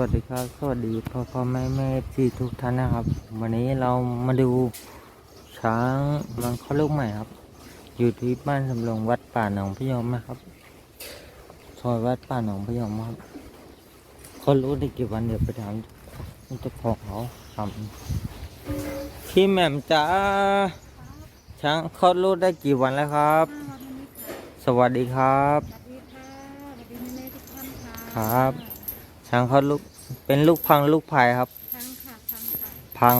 วัสดีครับ สวัสดีพ่อพ่อแม่แม่ที่ทุกท่านนะครับ วันนี้เรามาดูช้างมันเข้าลูกใหม่ครับ อยู่ที่บ้านสำโรงวัดป่าหนองพยอมนะครับซอยวัดป่าหนองพยอมครับเขารู้ได้กี่วันเดี๋ยวไปถามเจ้าของเขาครับพี่แหม่มจ้าช้างเขารู้ได้กี่วันแล้วครับ สวัสดีครับสวัสดีค่ะสวัสดีแม่ๆทุกท่านค่ะครับ ช้างเขาลูก เป็นลูกพังลูกพายครับทั้งค่ะทั้งค่ะพัง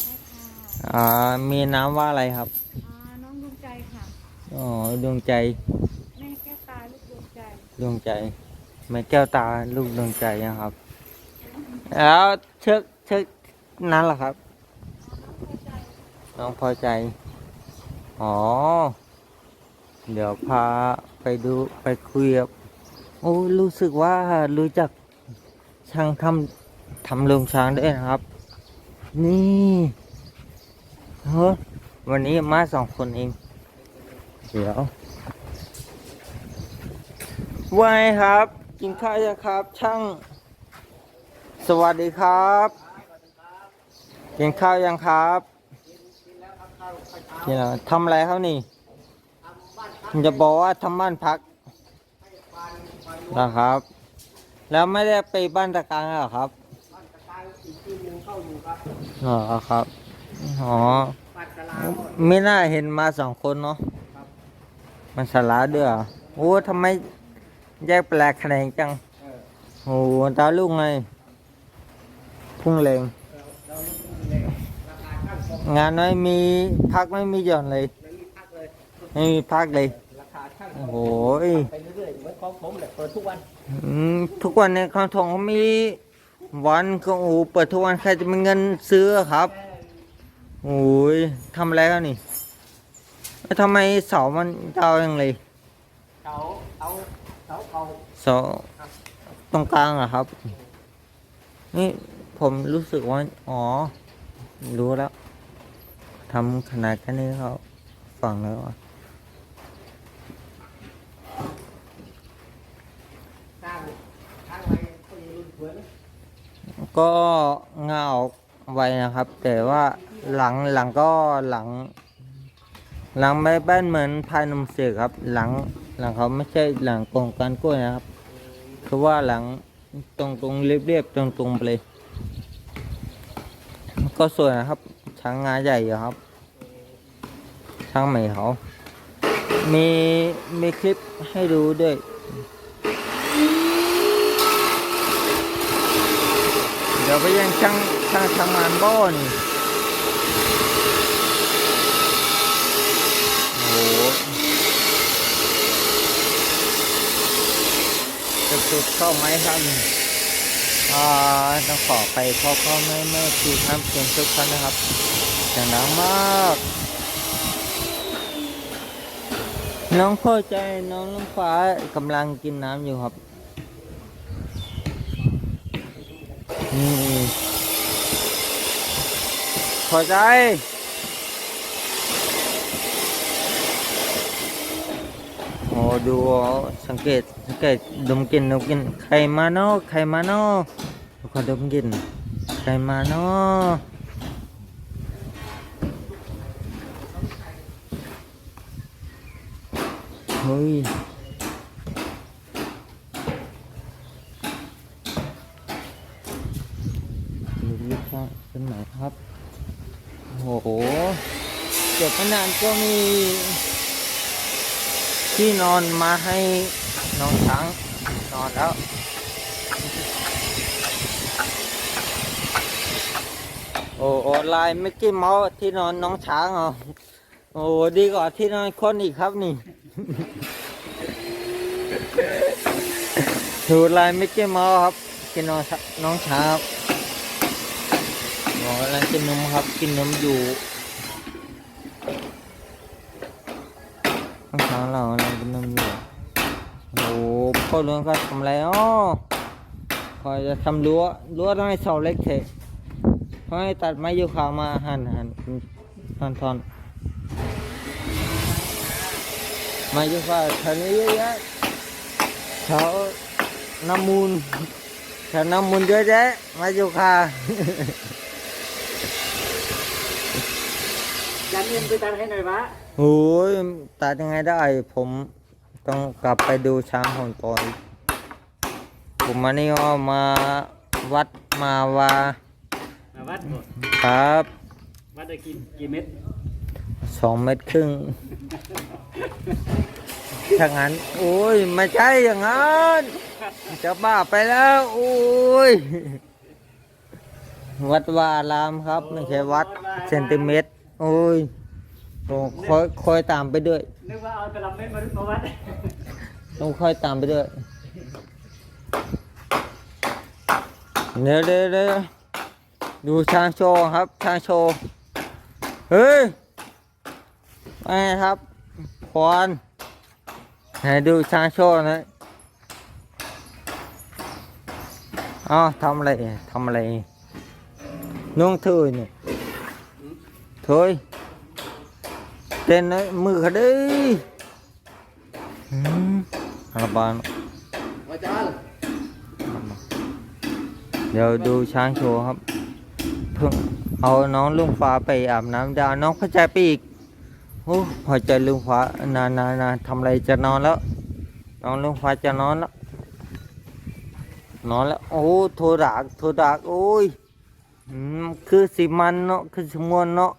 ใช่ค่ะอ่ามีน้ำว่าอะไรครับอ่าน้องดวงใจค่ะ อ๋อดวงใจแม่แก้วตาลูกดวงใจดวงใจแม่แก้วตาลูกดวงใจนะครับ แล้วเชือกเชือกนั้นล่ะครับ น้องพอใจ อ๋อ เดี๋ยวพาไปดูไปคุยกับโอ้รู้สึกว่ารู้จัก ช่างทำทำโรงช้างด้วยนะครับ นี่เฮ้วันนี้มาสองคนเอง เดี๋ยววายครับ กินข้าวยังครับ ช่าง สวัสดีครับ กินข้าวยังครับกินแล้วทำอะไรครับนี่จะบอกว่าทำบ้านพักนะครับ แล้วไม่ได้ไปบ้านตะการเหรอครับอ๋อครับอ๋อไม่น่าเห็นมาสองคนเนาะมันสาระด้วยเหรอโอ้ทำไมแยกแปลกแขนงจังโอ้ตาลูกไงพุ่งเลงงานน้อยมีพักไม่มีหย่อนเลยไม่มีพักเลยโอ้โหไปเรื่อยๆเหมือนของผมแหละเปิดทุกวัน ทุกวันในคลองทองเขามีวันก็โอ้เปิดทุกวันใครจะมีเงินซื้อครับ โอ้ยทำอะไรกันนี่ทำไมเสามันยาวอย่างเลยเขาเอาเสาเขาเสาตรงกลางเหรอครับ นี่ผมรู้สึกว่า อ๋อ รู้แล้วทำขนาดแค่นี้เขาฟังแล้วอะ สร้างช่างไว้คนรุ่นเพื่อน ก็เงาออกไวนะครับ แต่ว่าหลังหลังก็หลัง หลังไม่แป้นเหมือนพายนมเสกครับ หลังหลังเขาไม่ใช่หลังกองการกล้วยนะครับ คือว่าหลังตรงตรงเรียบเรียบตรงตรงไปเลย ก็สวยนะครับ ช้างงาใหญ่อยู่ครับ ช้างใหม่เขา มีมีคลิปให้ดูด้วย เดี๋ยวไปยังช่างช่างทำงานบ้านโอ้โหจะสุดเข้าไหมครับอ่าต้องขอไปพ่อพ่อแม่แม่คือท่านเพียงทุกท่านนะครับเสียงดังมาก น้องพ่อใจน้องน้ำฟ้ากำลังกินน้ำอยู่ครับ นี่พ อใจ โอ้ดูสังเกตสังเกตดมกลิ่นดมกลิ่นใครมาเนาะใครมาเนาะทุกคนดมกลิ่นใครมาเนาะเฮ้ยดูลูกช้างเป็นไหนครับ โอ้โหเก็บไม่นานก็มีที่นอนมาให้น้องช้างนอนแล้วโอ้โหลายมิกกี้เมาส์ที่นอนน้องช้างเหรอโอ้โหดีกว่าที่นอนคนอีกครับนี่ดูลายมิกกี้เมาส์ครับที่นอนน้องช้าง กำลังกินนมครับ กินนมอยู่ข้างช้างเรากำลังกินนมอยู่โอ้พ่อเลี้ยงก็ทำอะไรอ๋อคอยจะทำรั้วรั้วต้องให้เสาเล็กเถอะเขาให้ตัดไม้ยูคามาหั่นหั่นทอนทอนไม้ยูคาแถวนี้เยอะแยะแถวน้ำมูลถ้าน้ำมุนเยอะแยะมาอยู่ค่ะ จันเงินไปตันให้หน่อยวะโอ้ยตัดยังไงได้ ผมต้องกลับไปดูช้างของก่อนผมมานี่ก็มาวัดมาว่ามาวัดก่อนครับวัดได้กี่กี่เม็ดสองเมตรครึ่งถ้างั้นโอ้ยไม่ใช่อย่างนั้น จะบ้าไปแล้วโอ้ยวัดวาอารามครับไม่ใช่วัดเซนติเมตร โอ้ยโอ้คอยคอยตามไปด้วย นึกว่าเอาตลับเม็ดมามาวัดต้องคอยตามไปด้วยเดี๋ยวเดี๋ยวเดี๋ยวดูช้างโชว์ครับช้างโชว์เฮ้ยไปครับควานไหนดูช้างโชว์หนะอ๋อทำอะไรทำอะไรนุ่งเธอเนี่ย เถอยเต้นนะมือเขาดิอืมอาบานอาจารย์เดี๋ยวดูช้างโชว์ครับเพิ่งเอาน้องลุงฟ้าไปอาบน้ำดาวน้องพระใจไปอีกโอ้พอใจลุงฟ้านานนานนานทำอะไรจะนอนแล้ว น้องลุงฟ้าจะนอนแล้ว นอนแล้ว โอ้โทรดากโทรดากโอ้ยอืมคือสิมันเนาะ คือสมวนเนาะ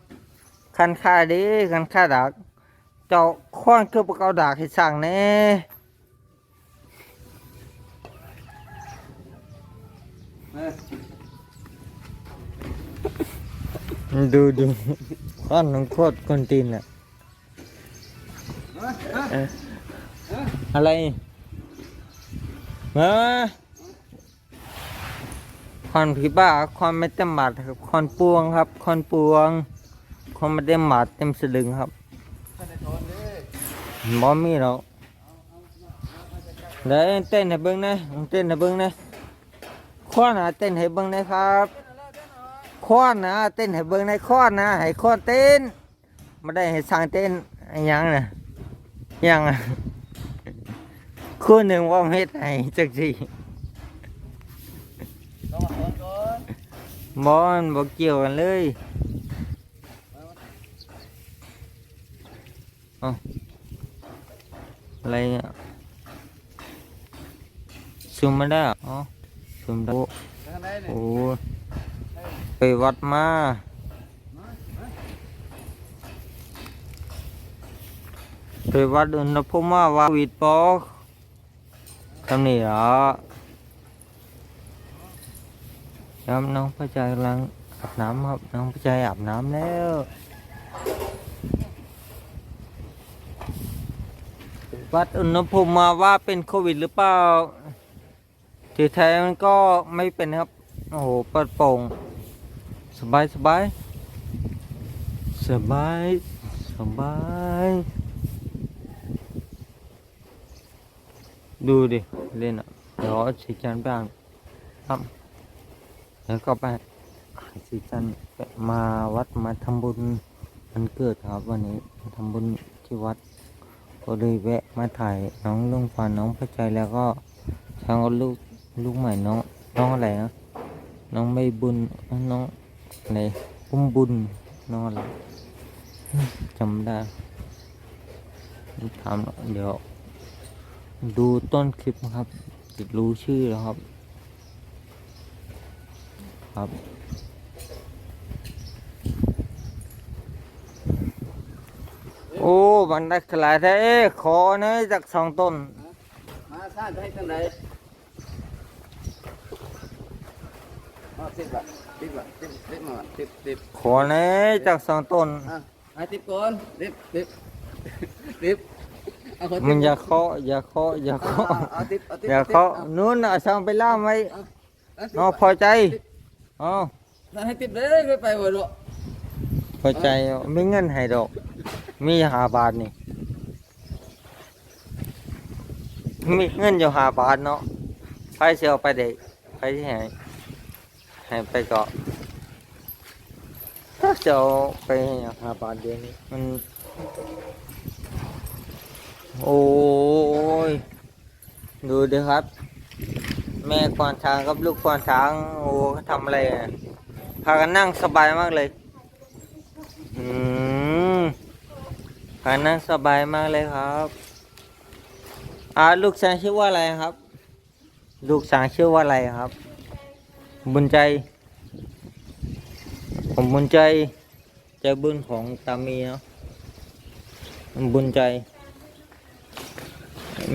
คันค่าด้คันค่าดากเจ้าข้อนคือปกเอาดากให้สั่งแน่ดูดูข้อน้องโคตรคนตีนแหละอะอะไรมาคอนผีบ้าคอนไม่เต็มหมัดครับคอนปวงครับคอนปวง คอนไม่เต็มหมัดเต็มสลึงครับบอมีหรอกเดี๋ยวเต้นให้เบิ้งนะเต้นให้เบิ้งนะข้อหนาเต้นให้เบิ้งนะครับข้อนนะเต้นให้เบิ้งในข้อนนะให้ข้อนเต้นไม่ได้ให้สั่งเต้นไอ้หยังนะหยังอะคู่หนึ่งว่าเฮ็ดให้จักสิต้องมาคนก่อนบอนบ่เกี่ยวกันเลย อาอะไรเนี่ยซูมไม่ได้เหรออ๋อซูมได้โอ้ทางไหไปวัดมาไปวัดอุณหภูมิมาว่าวิดปอกทำนี่เหรอครับน้องพระใจกำลังอาบน้ำครับ น้องพระใจอาบน้ำแล้ว วัดอุณหภูมิมาว่าเป็นโควิดหรือเปล่าที่แท้มันก็ไม่เป็นครับ โอ้โหเปิดโปร่งสบายสบายสบายสบาย ดูดิ เล่นอะเดี๋ยวเอาสีจันไปอ่านครับแล้วก็ไปสีจันมาวัดมาทำบุญวันเกิดครับวันนี้มาทำบุญที่วัด ก็เลยแวะมาถ่ายน้องลุงฟันน้องพระใจแล้วก็ทางลูกลูกใหม่น้องน้องอะไรนะน้องไม่บุญน้องอะไรอุ้มบุญน้องอะไรจำได้ถามเดี๋ยว ดูต้นคลิปนะครับจะรู้ชื่อแล้วครับ ครับ โอ้บันไดขลายแท้ขอเนยจากสองต้น มาสร้างให้ทางไหนมาติดละติดละติดติดมาติดติดขอเนยจากสองต้นอะให้ติดก่อนติดติดติดเอาคนมันอย่าเคาะอย่าเคาะอย่าเคาะเอาติดเอาติดอย่าเคาะนู้นเอาช่างไปล่ามไว้เนาะพอใจอ๋อให้ติดเลยไม่ไปหมดหรอกพอใจไม่เงินให้ดอก มีหาบาทนี่ มีเงินอยู่หาบาทเนาะไปเสียเอาไปเด็กไปที่ไหนให้ไปเกาะถ้าจะเอาไปหาบาทเดียวนี้มัน โอ้ย ดูดิครับ แม่ควานช้างกับลูกควานช้าง โอ้เขาทำอะไรอะพากันนั่งสบายมากเลย อืม พากันนั่งสบายมากเลยครับอ่าลูกชางชื่อว่าอะไรครับ ลูกชางชื่อว่าอะไรครับ บุญใจ ผมบุญใจ ใจบุญของตามีเนาะบุญใจ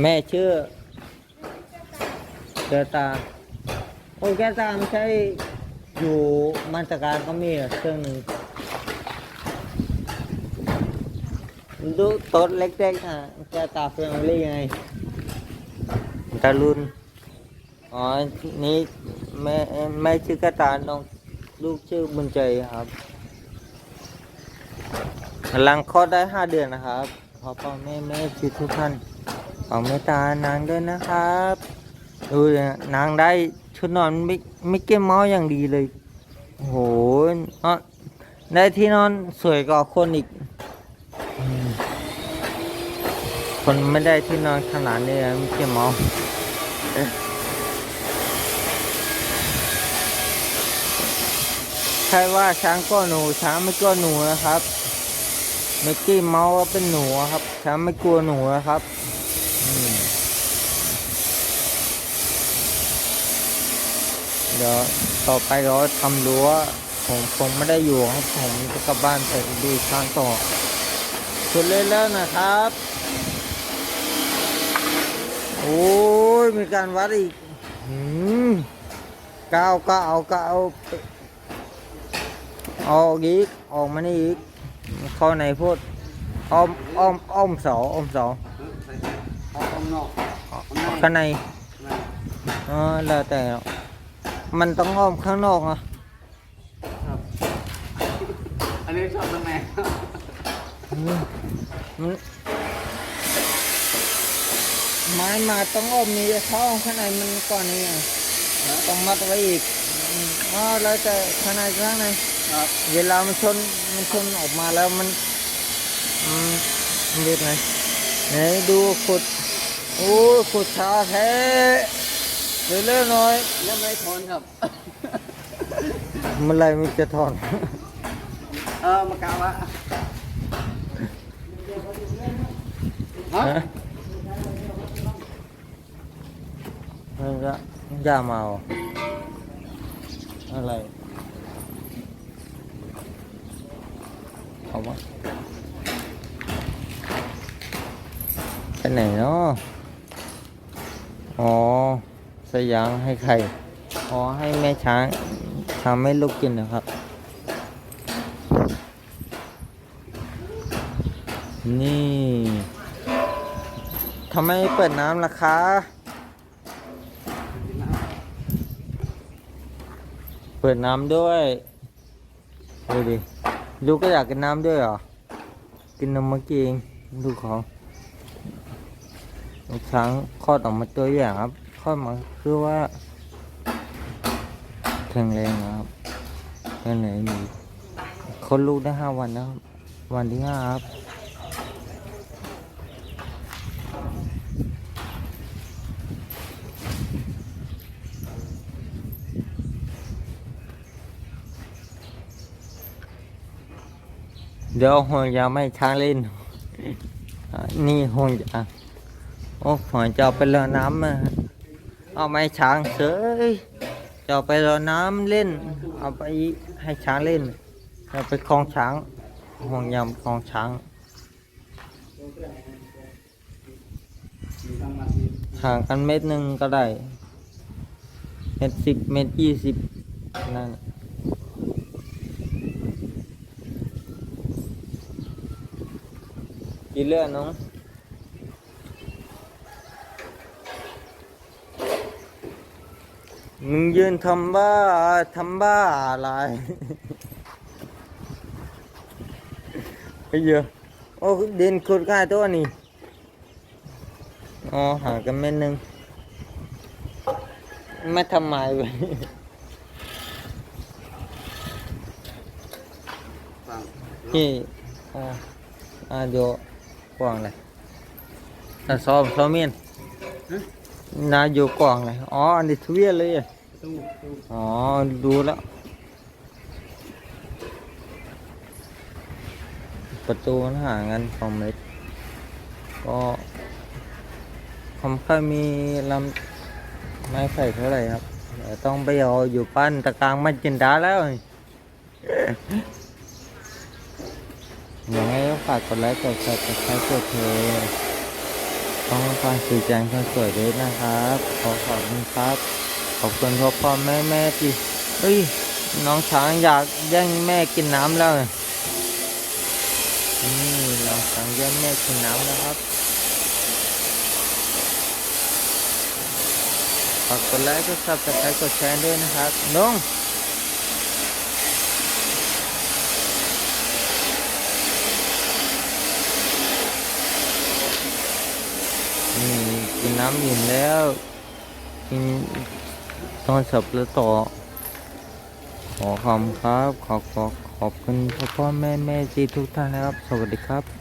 แม่ชื่อแกตาโอ้แกตาไม่ใช่อยู่มาตรการก็มีเครื่องหนึ่ง ดูโต๊ดเล็กๆอะแก้วตาเฟรมลี่ไงตาลุนอ๋อ นี่แม่แม่ชื่อก้วตาน้องลูกชื่อบุญใจครับกำลังคลอดได้ห้าเดือนนะครับ ขอพ่อแม่แม่ชื่อทุกท่านขอเมตตานางด้วยนะครับ ดูดินางได้ชุดนอนไมิมิกเก้เมาส์อย่างดีเลยโอ้โหนอนได้ที่นอนสวยกว่าคนอีก คนไม่ได้ที่นอนขนาดนี้นะมิกเก้มาส์ใช่ว่าช้างก็หนูช้างไม่ก็หนูนะครับมิกกี้เมาส์ก็เป็นหนูครับ ช้างไม่กลัวหนูนะครับเดี๋ยวต่อไปเราทำรั้วผมคงไม่ได้อยู่ครับผมจะกลับบ้านไปดูช้างต่อ สุดเลยแล้วนะครับ โอ้ยมีการวัดอีกก้าวก้าวก้าวออกอีก ออกมานี่อีก ข้าในพูดอ้อมอ้อมอ้อมเสาอ้อมเสาอาข้างนอกเอาข้างในข้างในข้างในอ๋อแล้วแต่ มันต้องอ้อมข้างนอกอะอันนี้ชอบตรงไหน ไม้มาต้องอ้อมนี่ถ้าอ้อมข้างในมันก่อนนี่อะต้องมัดไว้อีกอืมอ๋อแล้วแต่ข้างในข้างในครับเวลามันชนมันชนออกมาแล้วมันอืมมันเรียกไงไหนดูขุดโอ้ยขุดช้าแท้เรื่อยๆหน่อยยังไม่ทนครับเมื่อไหรมันจะถอน เออมากาวะ ฮะฮะมันก็ย่าเมา อะไรเอาวะไปไหนเนาะอ๋อ สยางให้ใคร อ๋อ ให้แม่ช้างทำให้ลูกกินนะครับ นี่ ทำไมเปิดน้ำล่ะคะ เปิดน้ำด้วย ดูดิ ลูกก็อยากกินน้ำด้วยเหรอ กินนมเมื่อกี้เองลูกของช้างคลอดออกมาตัวอย่างครับคลอดมาคือว่าแข็งแรงนะครับแข็งแรงดีคนลูกได้ห้าวันแล้วครับ วันที่ห้าครับ เดี๋ยวห่วงยาไม่ช้างเล่น นี่ห่วงยาโอ้ห่วงจะไปรอน้ำมาเอาไม้ช้างเสยจะไปรอน้ำเล่น เอาไปให้ช้างเล่นเอาไปคลองช้างห่วงยางคลองช้างห่างกันเม็ดหนึ่งก็ได้ เม็ดสิบเม็ดยี่สิบนั่น กี่เลือดน้องมึงยืนทำบ้าทำบ้าอะไรไอ้เยอะโอ้ดินขุดง่ายตัวนี้อ๋อหากันเม็ดหนึ่งไม่ทำไมไปฟังนี่อ่าอ่าโย กว้างเลยอะซ้อมซ้อมเมียนนาอยู่กล่องเลยอ๋ออันนี้ทเวียนเลยอะตู้ตู้อ๋อดูแล้ว ประตูมันห่างกันสองเมตรก็ผมค่อยมีลำไม้ไผ่เท่าไหร่ครับเดี๋ยวต้องไปเอาอยู่ปั้นตะกลางมันจินดาแล้วยังไงก็ ฝากกดไลค์ กดแชร์ กดไลค์กดแชร์ต้องฟังสื่อแจงคนสวยด้วยนะครับ ขอขอบคุณครับ ขอบคุณพ่อพ่อแม่แม่ที่เฮ้ย น้องช้างอยากแย่งแม่กินน้ำแล้วนี่น้องช้างแย่งแม่กินน้ำแล้วครับฝากกดไลค์ กดซับสไครต์กดแชร์ด้วยนะครับน้องนี่ กินน้ำเย็นแล้ว กินตอนสับแล้วต่อ ขอขอบคุณครับ ขอขอขอบคุณพ่อพ่อแม่แม่จีทุกท่านนะครับ สวัสดีครับ